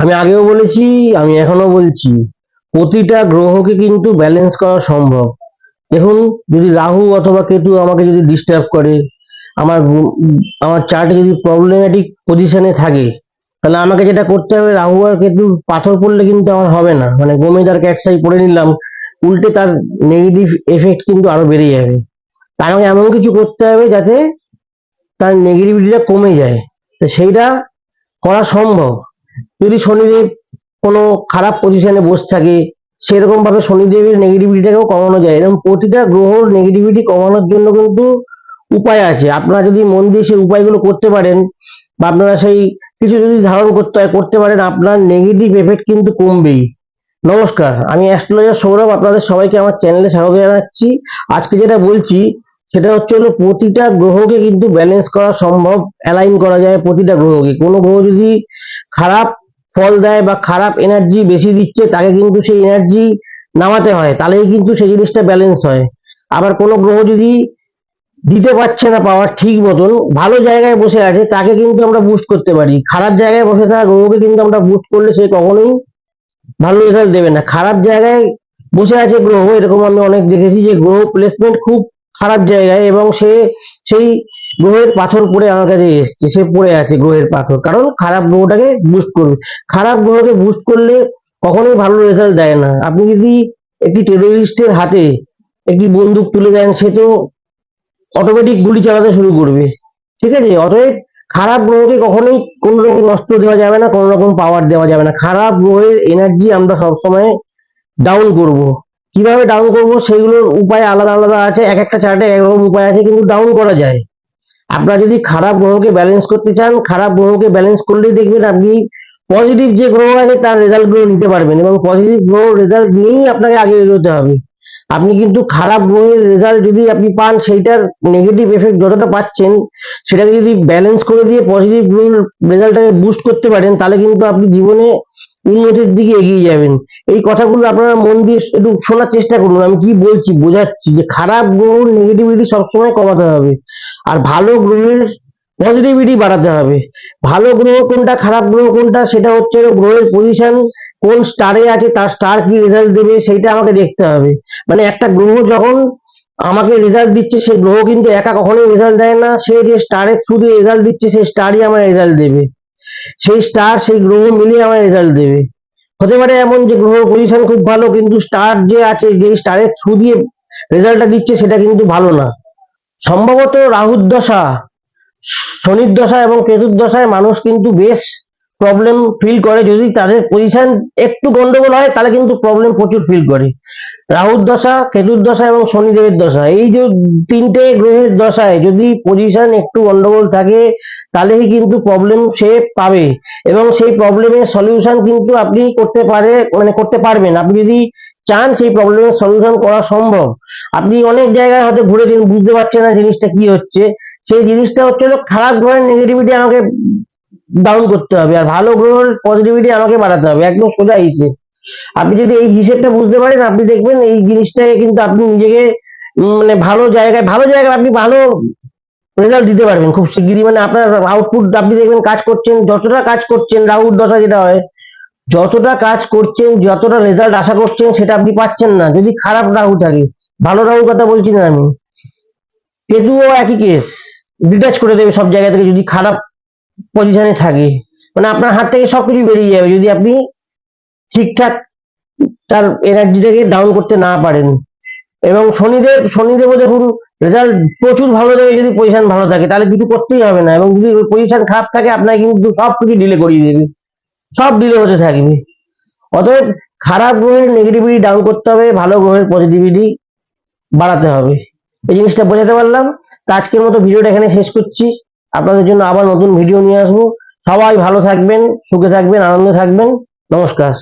আমি আগেও বলেছি, আমি এখনও বলছি, প্রতিটা গ্রহকে কিন্তু ব্যালেন্স করা সম্ভব। দেখুন, যদি রাহু অথবা কেতু আমাকে যদি ডিস্টার্ব করে, আমার আমার চার্টে যদি প্রবলেমেটিক পজিশনে থাকে, তাহলে আমাকে যেটা করতে হবে, রাহু আর কেতু পাথর পড়লে কিন্তু আমার হবে না। মানে গোমেদার ক্যাটসাই পড়ে নিলাম, উল্টে তার নেগেটিভ এফেক্ট কিন্তু আরও বেড়ে যাবে। তাই আমাকে এমন কিছু করতে হবে যাতে তার নেগেটিভিটিটা কমে যায়। তো সেইটা করা সম্ভব। যদি শনিদেব কোনো খারাপ পজিশনে বসে থাকে সেরকম ভাবে শনিদেবের নেগেটিভিটিটাকেও কমানো যায় এরকম প্রতিটা গ্রহর নেগেটিভিটি কমানোর জন্য কিন্তু উপায় আছে। আপনারা যদি মন দিয়ে সেই উপায়গুলো করতে পারেন বা আপনারা সেই কিছু যদি ধারণ করতে হয়, করতে পারেন, আপনার নেগেটিভ এফেক্ট কিন্তু কমবেই। নমস্কার, আমি অ্যাস্ট্রোলজার সৌরভ, আপনাদের সবাইকে আমার চ্যানেলে স্বাগত জানাচ্ছি। আজকে যেটা বলছি, সেটা হচ্ছে হলো প্রতিটা গ্রহকে কিন্তু ব্যালেন্স করা সম্ভব অ্যালাইন করা যায় প্রতিটা গ্রহকে। কোনো গ্রহ যদি খারাপ ফল দেয় বা খারাপ এনার্জি বেশি দিচ্ছে, তাকে কিন্তু সেই এনার্জি নামাতে হয়। তাহলেই কিন্তু সেই জিনিসটা ব্যালেন্স হয়। আবার কোনো গ্রহ যদি দিতে পারছে না পাওয়ার ঠিক মতন, ভালো জায়গায় বসে আছে, তাকে কিন্তু আমরা বুস্ট করতে পারি। খারাপ জায়গায় বসে থাকা গ্রহকে কিন্তু আমরা বুস্ট করলে সে কখনোই ভালো রেজাল্ট দেবে না। খারাপ জায়গায় বসে আছে গ্রহ, এরকম আমি অনেক দেখেছি যে গ্রহ প্লেসমেন্ট খুব খারাপ জায়গায় এবং সে সেই গ্রহের পাথর পড়ে আমার কাছে এসছে, সে পড়ে আছে গ্রহের পাথর। কারণ খারাপ গ্রহটাকে বুস্ট করবে। খারাপ গ্রহকে বুস্ট করলে কখনোই ভালো রেজাল্ট দেয় না। আপনি যদি একটি টেরোরিস্টের হাতে একটি বন্দুক তুলে দেন, সে তো অটোমেটিক গুলি চালাতে শুরু করবে। ঠিক আছে? অতএব খারাপ গ্রহকে কখনোই কোন রকম নষ্ট দেওয়া যাবে না, কোন রকম পাওয়ার দেওয়া যাবে না। খারাপ গ্রহের এনার্জি আমরা সবসময় ডাউন করব। কীভাবে ডাউন করব? সেগুলোর উপায় আলাদা আলাদা আছে। এক একটা চার্টে একরকম উপায় আছে, কিন্তু ডাউন করা যায়। আপনারা যদি খারাপ গ্রহকে ব্যালেন্স করতে চান, খারাপ গ্রহকে ব্যালেন্স করলেই দেখবেন আপনি পজিটিভ যে গ্রহ আছে তার রেজাল্টগুলো নিতে পারবেন এবং পজিটিভ গ্রহ রেজাল্ট নিয়েই আপনাকে আগে এগোতে হবে। আপনি কিন্তু খারাপ গ্রহের রেজাল্ট যদি আপনি পান, সেইটার নেগেটিভ এফেক্ট যতটা পাচ্ছেন, সেটাকে যদি ব্যালেন্স করে দিয়ে পজিটিভ গ্রহের রেজাল্টটাকে বুস্ট করতে পারেন, তাহলে কিন্তু আপনি জীবনে উন্নতির দিকে এগিয়ে যাবেন। এই কথাগুলো আপনারা মন দিয়ে একটু শোনার চেষ্টা করুন। আমি কি বলছি? বোঝাচ্ছি যে খারাপ গ্রহের নেগেটিভিটি সবসময় কমাতে হবে। আর ভালো গ্রহের পজিটিভিটি বাড়াতে হবে। ভালো গ্রহ কোনটা, খারাপ গ্রহ কোনটা, সেটা হচ্ছে গ্রহের পজিশন কোন স্টারে আছে, তার স্টার কি রেজাল্ট দেবে, সেইটা আমাকে দেখতে হবে। মানে একটা গ্রহ যখন আমাকে রেজাল্ট দিচ্ছে সেই গ্রহ কিন্তু একা কখনোই রেজাল্ট দেয় না। সে যে স্টারের থ্রু রেজাল্ট দিচ্ছে সেই স্টারই আমার রেজাল্ট দেবে। সেই স্টার সেই গ্রহ মিলিয়ে আমার রেজাল্ট দেবে। হতে পারে এমন যে গ্রহ পজিশন খুব ভালো, কিন্তু স্টার যে আছে, যে স্টারের থ্রু দিয়ে রেজাল্টটা দিচ্ছে, সেটা কিন্তু ভালো না। সম্ভবত রাহুর দশা, শনির দশা এবং কেতুর দশায় মানুষ কিন্তু বেশ প্রবলেম ফিল করে। যদি তাদের পজিশন একটু গন্ডগোল হয়, তাহলে কিন্তু প্রবলেম প্রচুর ফিল করে। রাহুর দশা, কেতুর দশা এবং শনিদেবের দশা। এই যে তিনটে গ্রহের দশায় যদি পজিশন একটু গন্ডগোল থাকে, তাহলেই কিন্তু প্রবলেম সে পাবে। এবং সেই প্রবলেমের সলিউশন কিন্তু আপনি করতে পারে মানে করতে পারবেন। আপনি যদি চান সেই প্রবলেমের সলিউশন করা সম্ভব। আপনি অনেক জায়গায় হয়তো ঘুরে দিন, বুঝতে পারছেন না জিনিসটা কি হচ্ছে। সেই জিনিসটা হচ্ছে খারাপ গ্রহের নেগেটিভিটি আমাকে ডাউন করতে হবে আর ভালো গ্রহের পজিটিভিটি আমাকে বাড়াতে হবে, একদম সোজা হিসেব আপনি যদি এই হিসেবটা বুঝতে পারেন, আপনি দেখবেন এই জিনিসটাকে কিন্তু আপনি নিজেকে মানে ভালো জায়গায় ভালো জায়গায় আপনি ভালো রেজাল্ট দিতে পারবেন। খুব শিগগিরই মানে আপনার আউটপুট আপনি দেখবেন কাজ করছেন, যতটা কাজ করছেন রাউট দশা যেটা হয়, যতটা কাজ করছেন, যতটা রেজাল্ট আশা করছেন, সেটা আপনি পাচ্ছেন না। যদি খারাপ রাহু থাকে, ভালো রাহুর কথা বলছি না আমি। কেতুও একই কেস ডিটাচ করে দেবে সব জায়গা থেকে। যদি খারাপ পজিশনে থাকে। মানে আপনার হাত থেকে সবকিছু বেরিয়ে যাবে যদি আপনি ঠিকঠাক তার এনার্জিটাকে ডাউন করতে না পারেন। এবং শনিদেব শনিদেবও দেখুন রেজাল্ট প্রচুর ভালো দেবে যদি পজিশন ভালো থাকে, তাহলে কিছু করতেই হবে না। এবং যদি পজিশন খারাপ থাকে, আপনাকে কিন্তু সব কিছু ডিলে করিয়ে দেবে। সব ডিলে হতে থাকবে। অতএব খারাপ গ্রহের নেগেটিভিটি ডাউন করতে হবে, ভালো গ্রহের পজিটিভিটি বাড়াতে হবে। এই জিনিসটা বোঝাতে পারলাম। আজকের মতো ভিডিওটা এখানে শেষ করছি। আপনাদের জন্য আবার নতুন ভিডিও নিয়ে আসব। সবাই ভালো থাকবেন, সুখে থাকবেন, আনন্দে থাকবেন। নমস্কার।